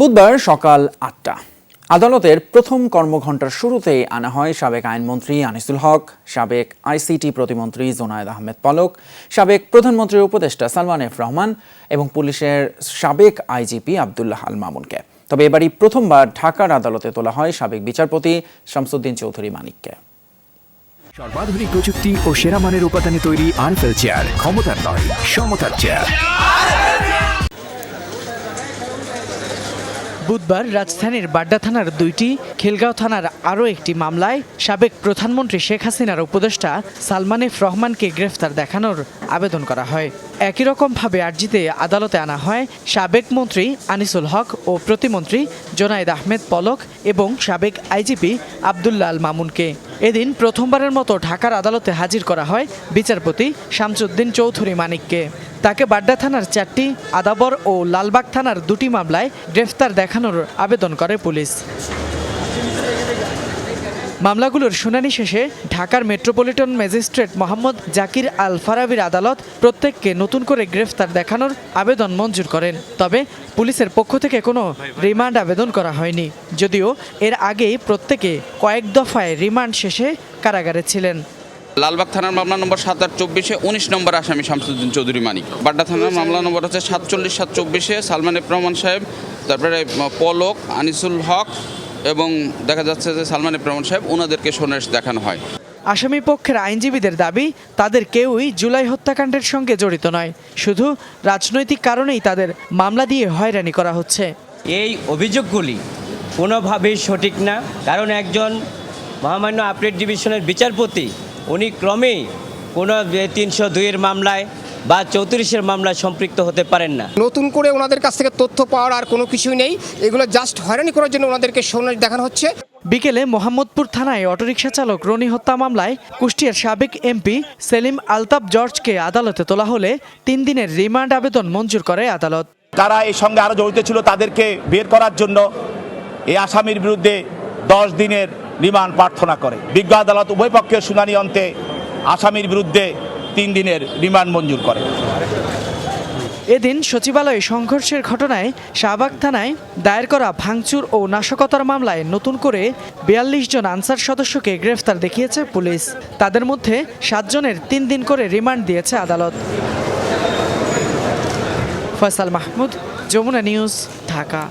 বুধবার সকাল আটটা। আদালতের প্রথম কর্মঘণ্টার শুরুতেই আনা হয় সাবেক আইনমন্ত্রী আনিসুল হক, সাবেক আইসিটি প্রতিমন্ত্রী জোনায়েদ আহমেদ পলক, সাবেক প্রধানমন্ত্রীর উপদেষ্টা সালমান এফ রহমান এবং পুলিশের সাবেক আইজিপি আবদুল্লাহ আল মামুনকে। তবে এবারই প্রথমবার ঢাকার আদালতে তোলা হয় সাবেক বিচারপতি শামসুদ্দিন চৌধুরী মানিককে। সর্বাধুনিক প্রযুক্তি ও সেরা মানের উপাদানে তৈরি আনফেল চেয়ার, ক্ষমতার নয়, সমতার চেয়ার। বুধবার রাজধানীর বাড্ডা থানার দুইটি, খেলগাঁও থানার আরও একটি মামলায় সাবেক প্রধানমন্ত্রী শেখ হাসিনার উপদেষ্টা সালমান এফ রহমানকে গ্রেফতার দেখানোর আবেদন করা হয়। একই রকমভাবে আর্জিতে আদালতে আনা হয় সাবেক মন্ত্রী আনিসুল হক ও প্রতিমন্ত্রী জোনায়েদ আহমেদ পলক এবং সাবেক আইজিপি আবদুল্লাল মামুনকে। এদিন প্রথমবারের মতো ঢাকার আদালতে হাজির করা হয় বিচারপতি শামসুদ্দিন চৌধুরী মানিককে। তাকে বাড্ডা থানার চারটি, আদাবর ও লালবাগ থানার দুটি মামলায় গ্রেফতার দেখানোর আবেদন করে পুলিশ। মামলাগুলোর শুনানি শেষে ঢাকার মেট্রোপলিটন ম্যাজিস্ট্রেট মোহাম্মদ জাকির আল ফারাবির আদালত প্রত্যেককে নতুন করে গ্রেফতার দেখানোর আবেদন মঞ্জুর করেন। তবে পুলিশের পক্ষ থেকে কোনো রিমান্ড আবেদন করা হয়নি। যদিও এর আগেই প্রত্যেকে কয়েক দফায় রিমান্ড শেষে কারাগারে ছিলেন। লালবাগ থানার মামলা নম্বর সাত আট চব্বিশে উনিশ নম্বর আসামি শামসুদ্দিন চৌধুরী মানিক। বাড্ডা থানার মামলা নম্বর হচ্ছে সাতচল্লিশ সাত চব্বিশে সালমান রহমান সাহেব, তারপরে পলক, আনিসুল হক এবং দেখা যাচ্ছে যে সালমান এফ সাহেব ওনাদেরকে সোনার দেখানো হয়। আসামি পক্ষের আইনজীবীদের দাবি তাদের কেউই জুলাই হত্যাকাণ্ডের সঙ্গে জড়িত নয়। শুধু রাজনৈতিক কারণেই তাদের মামলা দিয়ে হয়রানি করা হচ্ছে। এই অভিযোগগুলি কোনোভাবেই সঠিক না কারণ একজন মহামান্য আপডেট ডিভিশনের বিচারপতি উনি ক্রমেই কোনো তিনশো দুইয়ের মামলায় বা চৌত্রিশের মামলায় সম্পৃক্ত হতে পারেন না। নতুন করে ওনাদের কাছ থেকে তথ্য পাওয়ার আর কোনো কিছুই নেই। এগুলো জাস্ট হয়রানি করার জন্য ওনাদেরকে সোনার দেখানো হচ্ছে। বিকেলে মোহাম্মদপুর থানায় অটোরিকশা চালক রনি হত্যা মামলায় কুষ্টিয়ার সাবেক এমপি সেলিম আলতাব জর্জকে আদালতে তোলা হলে তিন দিনের রিমান্ড আবেদন মঞ্জুর করে আদালত। কারা এর সঙ্গে আরও জড়িত ছিল তাদেরকে বের করার জন্য এই আসামির বিরুদ্ধে দশ দিনের রিমান্ড প্রার্থনা করে। বিজ্ঞ আদালত উভয় পক্ষের শুনানি অন্তে আসামির বিরুদ্ধে তিন দিনের রিমান্ড মঞ্জুর করে। এদিন সচিবালয়ে সংঘর্ষের ঘটনায় শাহবাগ থানায় দায়ের করা ভাঙচুর ও নাশকতার মামলায় নতুন করে বিয়াল্লিশ জন আনসার সদস্যকে গ্রেফতার দেখিয়েছে পুলিশ। তাদের মধ্যে সাতজনের তিন দিন করে রিমান্ড দিয়েছে আদালত। ফয়সাল মাহমুদ, যমুনা নিউজ, ঢাকা।